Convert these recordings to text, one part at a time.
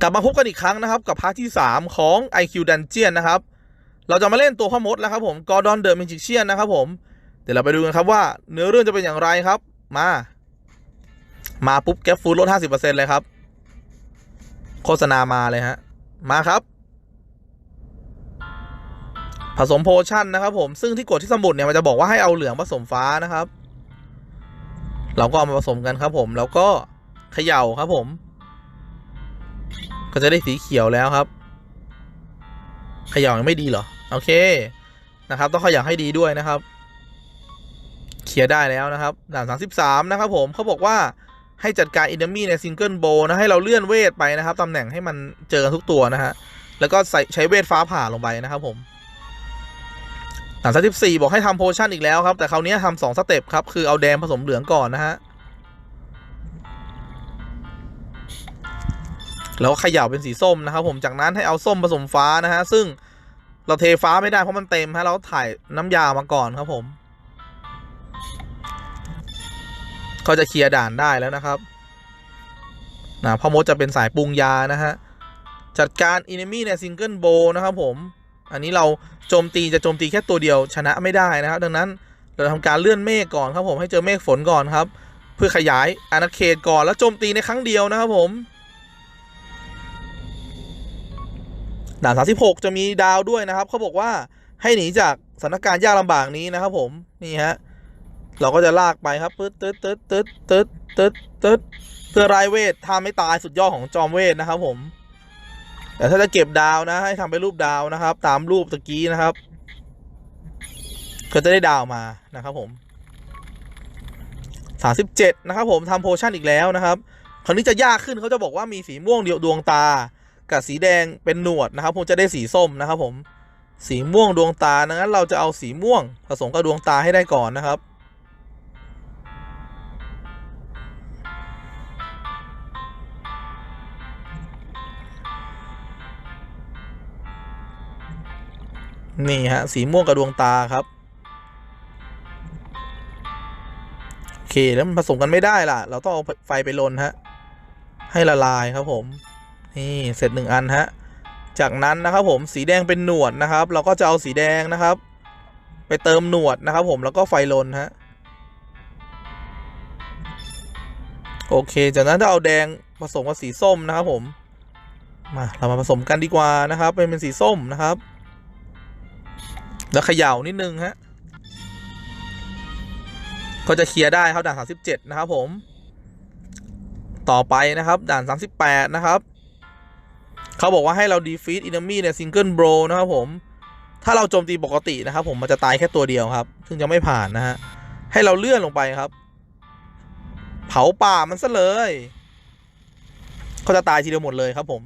กลับมาพบกันอีกครั้งนะครับ กับพาร์ทที่ 3 ของ IQ Dungeon นะครับ เราจะมาเล่นตัวพ่อมดแล้วครับผม Gordon the Magician นนะครับผม เดี๋ยวเราไปดูกันครับว่าเนื้อเรื่องจะเป็นอย่างไรครับ มา มาปุ๊บแก๊ปฟูดลด 50%เลยครับ โฆษณามาเลยฮะ มาครับ ผสมโพชั่นนะครับผมซึ่งที่กดที่สมุดเนี่ยมันจะบอกว่าให้เอาเหลืองผสมฟ้านะครับ เราก็เอามาผสมกันครับผมแล้วก็เขย่าครับผม ก็จะได้สีเขียวแล้วครับขย่ายังไม่ดีเหรอ โอเคนะครับ ต้องขย่าให้ดีด้วยนะครับ เคลียร์ได้แล้วนะครับด่าน33นะครับ ผมเขาบอกว่าให้จัดการอินเ m มี่ในซิงเกิลโบนะให้เราเลื่อนเวทไปนะครับตำแหน่งให้มันเจอกันทุกตัวนะฮะแล้วก็ใส่ใช้เวทฟ้าผ่าลงไปนะครับ ผมด่าน34บอกให้ทำโพชั่นอีกแล้วครับ แต่คราวนี้ทำสองสเต็ปครับคือเอาแดงผสมเหลืองก่อนนะฮะ แล้วเขย่าเป็นสีส้มนะครับผมจากนั้นให้เอาส้มผสมฟ้านะฮะซึ่งเราเทฟ้าไม่ได้เพราะมันเต็มฮะเราถ่ายน้ำยามาก่อนครับผมก็จะเคลียร์ด่านได้แล้วนะครับนะพ่อมดจะเป็นสายปรุงยานะฮะจัดการอิน m มี่ในซิงเกิลโบนะครับผม อันนี้เราโจมตีจะโจมตีแค่ตัวเดียวชนะไม่ได้นะครับ ดังนั้นเราทำการเลื่อนเมฆก่อนครับผมให้เจอเมฆฝนก่อนครับ เพื่อขยายอาณาเขตก่อนแล้วโจมตีในครั้งเดียวนะครับผม ด่าน36 จะมีดาวด้วยนะครับเขาบอกว่าให้หนีจากสถานการณ์ยากลำบากนี้นะครับ ผมนี่ฮะเราก็จะลากไปครับตึ๊ดตึ๊ดตึ๊ดตึ๊ดตึ๊ดตึ๊ดตึ๊ดเพื่อรายเวทถ้าไม่ตายสุดยอดของจอมเวทนะครับ ผมแต่ถ้าจะเก็บดาวนะ ให้ทำเป็นรูปดาวนะครับ ตามรูปตะกี้นะครับก็จะได้ดาวมานะครับผม37นะครับ ผมทำโพชั่นอีกแล้วนะครับ คราวนี้จะยากขึ้นเขาจะบอกว่ามีสีม่วงเดียวดวงตา กับสีแดงเป็นหนวดนะครับผมจะได้สีส้มนะครับผมสีม่วงดวงตาดังนั้นเราจะเอาสีม่วง ผสมกับดวงตาให้ได้ก่อนนะครับ นี่ฮะสีม่วงกับดวงตาครับโอเคแล้วมันผสมกันไม่ได้ล่ะ เราต้องเอาไฟไปลนฮะให้ละลายครับผม นี่เสร็จหนึ่งอันฮะจากนั้นนะครับผมสีแดงเป็นหนวดนะครับ เราก็จะเอาสีแดงนะครับ ไปเติมหนวดนะครับ ผมแล้วก็ไฟลนฮะโอเค จากนั้นถ้าเอาแดงผสมกับสีส้มนะครับผมมาเรามาผสมกันดีกว่านะครับ เป็นเป็นสีส้มนะครับ แล้วเขย่านิดนึงฮะก็จะเคลียร์ได้ครับด่าน37นะครับผม ต่อไปนะครับ ด่าน 38นะครับ เขาบอกว่าให้เรา defeat enemy ใน single blow นะครับผม ถ้าเราโจมตีปกตินะครับผมมันจะตายแค่ตัวเดียวครับ ซึ่งจะไม่ผ่านนะฮะ ให้เราเลื่อนลงไปครับ เผาป่ามันซะเลยเขาจะตายทีเดียวหมดเลยครับผม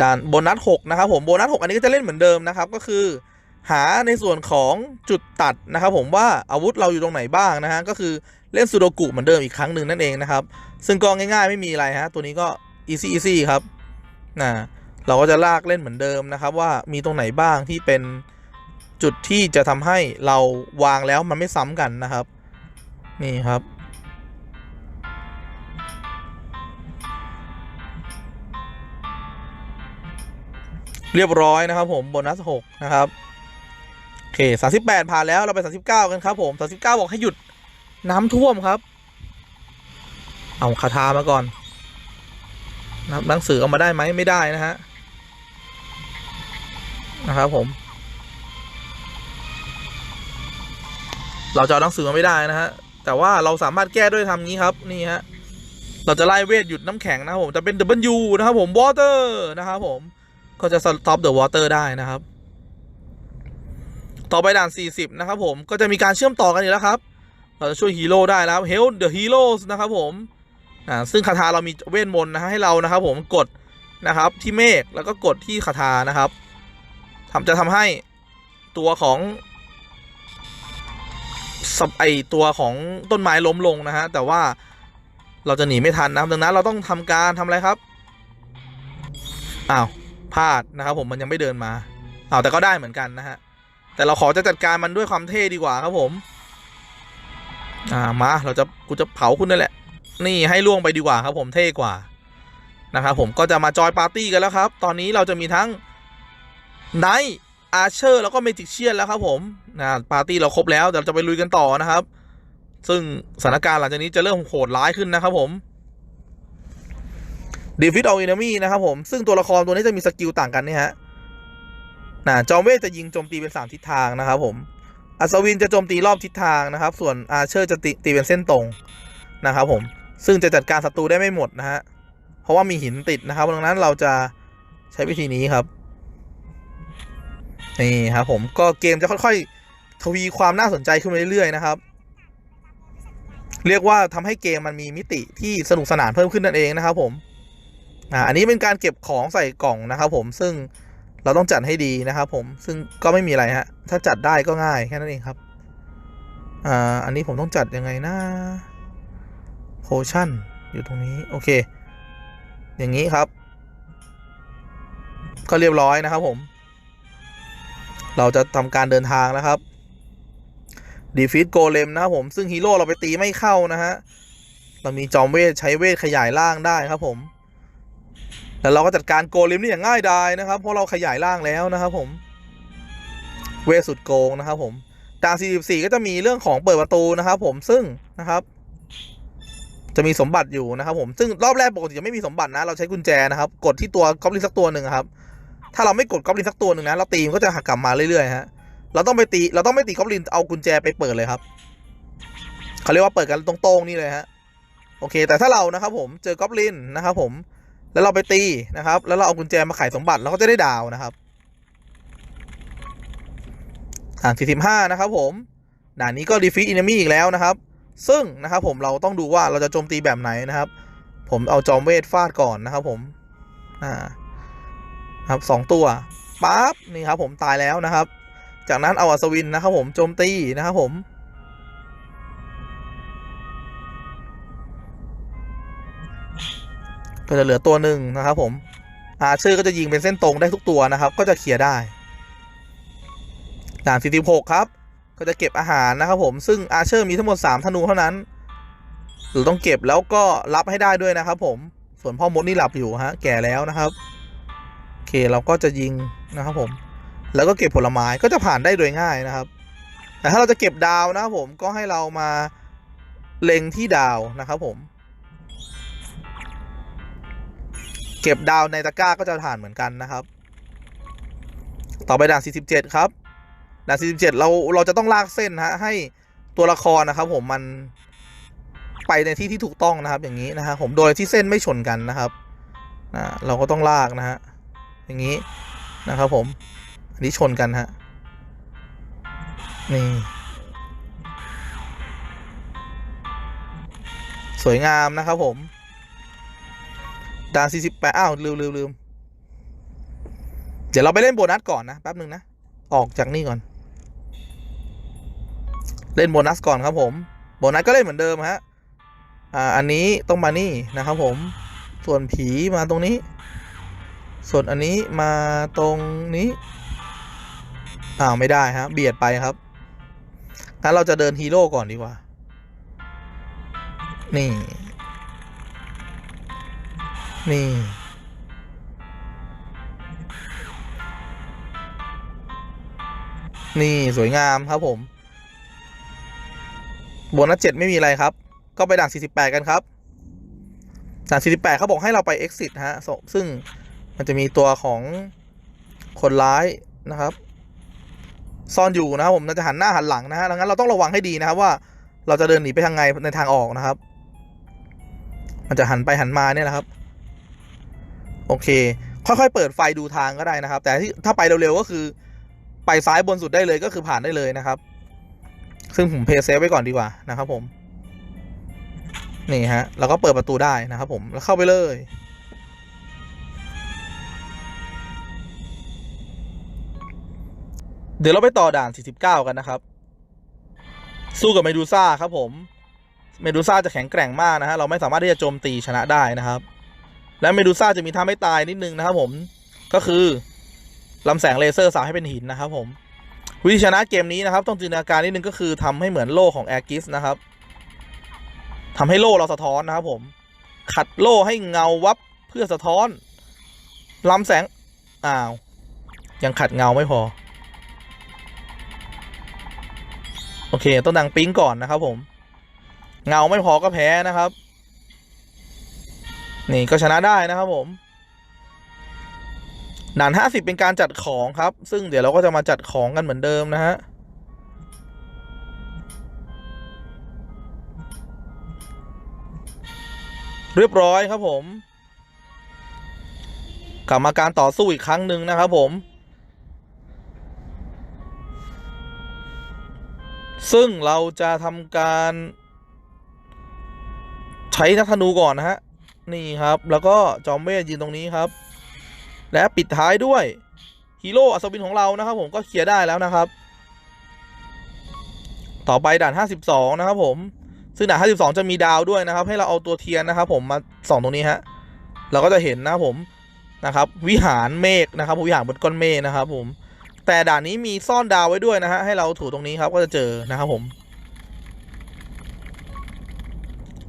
ด่านโบนัส6นะครับผมโบนัส6อันนี้ก็จะเล่นเหมือนเดิมนะครับก็คือ หาในส่วนของจุดตัดนะครับผมว่าอาวุธเราอยู่ตรงไหนบ้างนะฮะก็คือเล่นซูโดกุเหมือนเดิมอีกครั้งหนึ่งนั่นเองนะครับ ซึ่งก็ง่ายๆไม่มีอะไรฮะตัวนี้ก็ easy easy ครับนะเราก็จะลากเล่นเหมือนเดิมนะครับ ว่ามีตรงไหนบ้างที่เป็นจุดที่จะทำให้เราวางแล้วมันไม่ซ้ำกันนะครับ นี่ครับเรียบร้อยนะครับผมโบนัสหกนะครับ อเคสามสิบแปดผ่านแล้วเราไปสามสิบเก้ากันครับผมสามสิบเก้าบอกให้หยุดน้ำท่วมครับ เอาคาถามาก่อนนะครับหนังสือเอามาได้ไหมไม่ได้นะฮะนะครับผม เราจะเอาหนังสือมาไม่ได้นะฮะแต่ว่าเราสามารถแก้ด้วยทำงี้ครับนี่ฮะเราจะไล่เวทหยุดน้ำแข็งนะครับผมจะเป็น W นะครับผม water นะครับผมก็จะ stop the water ได้นะครับ ต่อไปด่าน 40 นะครับผมก็จะมีการเชื่อมต่อกันอีกแล้วครับ เราจะช่วยฮีโร่ได้แล้ว help the heroes นะครับผมอ่าซึ่งคาถาเรามีเวทมนต์นะฮะให้เรานะครับผมกดนะครับที่เมฆแล้วก็กดที่คาถานะครับทำจะทำให้ตัวของสับไอตัวของต้นไม้ล้มลงนะฮะแต่ว่าเราจะหนีไม่ทันนะครับดังนั้นเราต้องทำการทำอะไรครับอ้าวพลาดนะครับผมมันยังไม่เดินมาอ้าวแต่ก็ได้เหมือนกันนะฮะ แต่เราขอจะจัดการมันด้วยความเท่ดีกว่าครับผม อ่ามาเราจะกูจะเผาคุณนั่นแหละ นี่ให้ล่วงไปดีกว่าครับผมเท่กว่านะครับผมก็จะมาจอยปาร์ตี้กันแล้วครับ ตอนนี้เราจะมีทั้งไนท์อาร์เชอร์แล้วก็เมจิกเชียนแล้วครับผมนะปาร์ตี้เราครบแล้วเดี๋ยวเราจะไปลุยกันต่อนะครับ ซึ่งสถานการณ์หลังจากนี้จะเริ่มโหดร้ายขึ้นนะครับผมดีฟิตเอาอินมี่นะครับผม ซึ่งตัวละครตัวนี้จะมีสกิลต่างกันนี่ฮะ นะจอมเวทจะยิงโจมตีเป็นสามทิศทางนะครับผมอัศวินจะโจมตีรอบทิศทางนะครับ ส่วนอาเชอร์จะตีตีเป็นเส้นตรงนะครับผมซึ่งจะจัดการศัตรูได้ไม่หมดนะฮะเพราะว่ามีหินติดนะครับดังนั้นเราจะใช้วิธีนี้ครับนี่ครับผมก็เกมจะค่อยๆ ทวีความน่าสนใจขึ้นเรื่อยๆนะครับ เรียกว่าทำให้เกมมันมีมิติที่สนุกสนานเพิ่มขึ้นนั่นเองนะครับ ผมอ่าอันนี้เป็นการเก็บของใส่กล่องนะครับ ผมซึ่ง เราต้องจัดให้ดีนะครับผมซึ่งก็ไม่มีอะไรฮะ ถ้าจัดได้ก็ง่ายแค่นั้นเองครับ อ่า อันนี้ผมต้องจัดยังไงนะโพชั่นอยู่ตรงนี้ โอเค อย่างนี้ครับ ก็เรียบร้อยนะครับผม เราจะทำการเดินทางแล้วครับดีฟิตโกเลมนะครับผมซึ่งฮีโร่เราไปตีไม่เข้านะฮะ เรามีจอมเวทใช้เวทขยายร่างได้ครับผม แล้วเราก็จัดการโกเลมนี่อย่างง่ายดายนะครับ เพราะเราขยายร่างแล้วนะครับผม เวสุดโกงนะครับ ผมดาว44 ก็จะมีเรื่องของเปิดประตูนะครับ ผมซึ่งนะครับ จะมีสมบัติอยู่นะครับ ผมซึ่งรอบแรกปกติจะไม่มีสมบัตินะ เราใช้กุญแจนะครับ กดที่ตัวกอบลินสักตัวหนึ่งครับ ถ้าเราไม่กดกอบลินสักตัวหนึ่งนะเราตีมันก็จะหักกลับมาเรื่อยๆฮะเราต้องไปตีเราต้องไม่ตีกอบลินเอากุญแจไปเปิดเลยครับเขาเรียกว่าเปิดกันตรงๆนี่เลยฮะโอเค แต่ถ้าเรานะครับ ผมเจอกอบลินนะครับ ผม แล้วเราไปตีนะครับ แล้วเราเอากุญแจมาไขสมบัติเราก็จะได้ดาวนะครับอ่า45 นะครับผมด่านนี้ก็ดีฟีอิน m มี่อีกแล้วนะครับ ซึ่งนะครับผมเราต้องดูว่าเราจะโจมตีแบบไหนนะครับ ผมเอาจอมเวทฟาดก่อนนะครับผมอ่าครับสองตัวปั๊บนี่ครับผมตายแล้วนะครับ จากนั้นเอาอัศวินนะครับผมโจมตีนะครับผม ก็จะเหลือตัวหนึ่งนะครับผมอาชื่อก็จะยิงเป็นเส้นตรงได้ทุกตัวนะครับ ก็จะเคลียร์ได้ด่าน46ครับ ก็จะเก็บอาหารนะครับผมซึ่งอาเชอร์มีทั้งหมด 3 ธนูเท่านั้นเราต้องเก็บแล้วก็รับให้ได้ด้วยนะครับ ผมส่วนพ่อมดนี่หลับอยู่ฮะแก่แล้วนะครับโอเคเราก็จะยิงนะครับผม แล้วก็เก็บผลไม้ก็จะผ่านได้โดยง่ายนะครับ แต่ถ้าเราจะเก็บดาวนะครับผมก็ให้เรามาเล็งที่ดาวนะครับผม เก็บดาวในตะกร้าก็จะผ่านเหมือนกันนะครับ ต่อไปด่าน47 ครับ ด่าน47 เราเราจะต้องลากเส้นฮะให้ตัวละครนะครับ ผมมันไปในที่ที่ถูกต้องนะครับอย่างนี้นะฮะผมโดยที่เส้นไม่ชนกันนะครับนะเราก็ต้องลากนะฮะอย่างนี้นะครับ ผมอันนี้ชนกันฮะนี่สวยงามนะครับผม ด่าน48อ้าวลืมลืมลืมเดี๋ยวเราไปเล่นโบนัสก่อนนะแป๊บหนึ่งนะ ออกจากนี่ก่อน เล่นโบนัสก่อนครับผม โบนัสก็เล่นเหมือนเดิมฮะ อ่า อันนี้ต้องมานี่นะครับผม ส่วนผีมาตรงนี้ ส่วนอันนี้มาตรงนี้ อ้าวไม่ได้ฮะ เบียดไปครับ งั้นเราจะเดินฮีโร่ก่อนดีกว่า นี่ นี่ นี่สวยงามครับผมโบนัสเจ็ดไม่มีอะไรครับ ก็ไปด่าน48 กันครับด่าน48เขาบอกให้เราไป exit ฮะ ซึ่งมันจะมีตัวของคนร้ายนะครับ ซ่อนอยู่นะครับผมน่าจะหันหน้าหันหลังนะฮะดังนั้นเราต้องระวังให้ดีนะครับว่าเราจะเดินหนีไปทางไงในทางออกนะครับ มันจะหันไปหันมาเนี่ยนะครับ โอเค ค่อยๆ เปิดไฟดูทางก็ได้นะครับ แต่ที่ถ้าไปเร็วๆก็คือไปซ้ายบนสุดได้เลยก็คือผ่านได้เลยนะครับ ซึ่งผมเพย์เซฟไว้ก่อนดีกว่านะครับ ผม นี่ฮะ แล้วก็เปิดประตูได้นะครับ ผมแล้วเข้าไปเลยเดี๋ยวเราไปต่อด่าน 49 กันนะครับ สู้กับเมดูซ่าครับผม เมดูซ่าจะแข็งแกร่งมากนะฮะ เราไม่สามารถที่จะโจมตีชนะได้นะครับ และเมดูซ่าจะมีท่าไม่ตายนิดนึงนะครับผมก็คือลำแสงเลเซอร์สาวให้เป็นหินนะครับผมวิธีชนะเกมนี้นะครับ ต้องจินตนาการนิดนึงก็คือทำให้เหมือนโล่ของแอร์กิสนะครับทำให้โล่เราสะท้อนนะครับผม ขัดโล่ให้เงาวับเพื่อสะท้อนลำแสงอ้าว ยังขัดเงาไม่พอ โอเค ต้องดังปิ๊งก่อนนะครับผม เงาไม่พอก็แพ้นะครับ นี่ก็ชนะได้นะครับผมด่านห้าสิบเป็นการจัดของครับ ซึ่งเดี๋ยวเราก็จะมาจัดของกันเหมือนเดิมนะฮะเรียบร้อยครับผม กลับมาการต่อสู้อีกครั้งหนึ่งนะครับผม ซึ่งเราจะทำการ ใช้นักธนูก่อนนะฮะ นี่ครับ แล้วก็จอมเวทยืนตรงนี้ครับ และปิดท้ายด้วยฮีโร่อัศวินของเรานะครับ ผมก็เคลียร์ได้แล้วนะครับ ต่อไปด่าน 52 นะครับ ผม ซึ่งด่าน 52 จะมีดาวด้วยนะครับ ให้เราเอาตัวเทียนนะครับ ผมมาส่องตรงนี้ฮะเราก็จะเห็นนะครับผมนะครับ วิหารเมฆนะครับวิหารบนก้อนเมฆนะครับ ผม แต่ด่านนี้มีซ่อนดาวไว้ด้วยนะฮะให้เราถูตรงนี้ครับก็จะเจอนะครับ ผม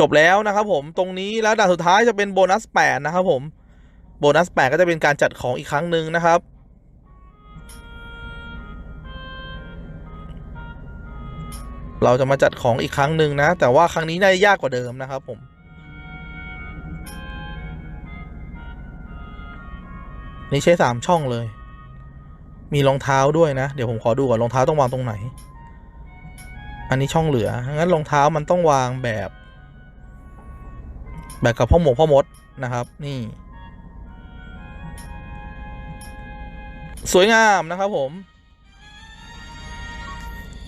จบแล้วนะครับผมตรงนี้แล้วด่านสุดท้ายจะเป็นโบนัส8นะครับผมโบนัส8ก็จะเป็นการจัดของอีกครั้งหนึ่งนะครับ เราจะมาจัดของอีกครั้งหนึ่งนะ แต่ว่าครั้งนี้น่าจะยากกว่าเดิมนะครับผมนี่ใช้สามช่องเลย มีรองเท้าด้วยนะ เดี๋ยวผมขอดูก่อนรองเท้าต้องวางตรงไหน อันนี้ช่องเหลือ งั้นรองเท้ามันต้องวางแบบ แบบกับพ่อหมกพ่อมดนะครับ นี่ สวยงามนะครับผม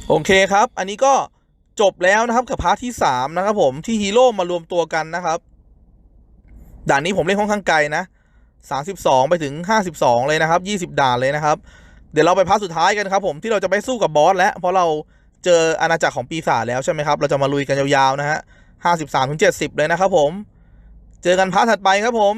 โอเคครับ อันนี้ก็จบแล้วนะครับกับพาร์ทที่สามนะครับผมที่ฮีโร่มารวมตัวกันนะครับ ด่านนี้ผมเล่นค่อนข้างไกลนะสามสิบสองไปถึงห้าสิบสองเลยนะครับยี่สิบด่านเลยนะครับ เดี๋ยวเราไปพาร์ทสุดท้ายกันครับผมที่เราจะไปสู้กับบอสแล้ว เพราะเราเจออาณาจักรของปีศาจแล้วใช่ไหมครับ เราจะมาลุยกันยาวๆนะฮะห้าสิบสามถึงเจ็ดสิบเลยนะครับผม เจอกันพาร์ทถัดไปครับผม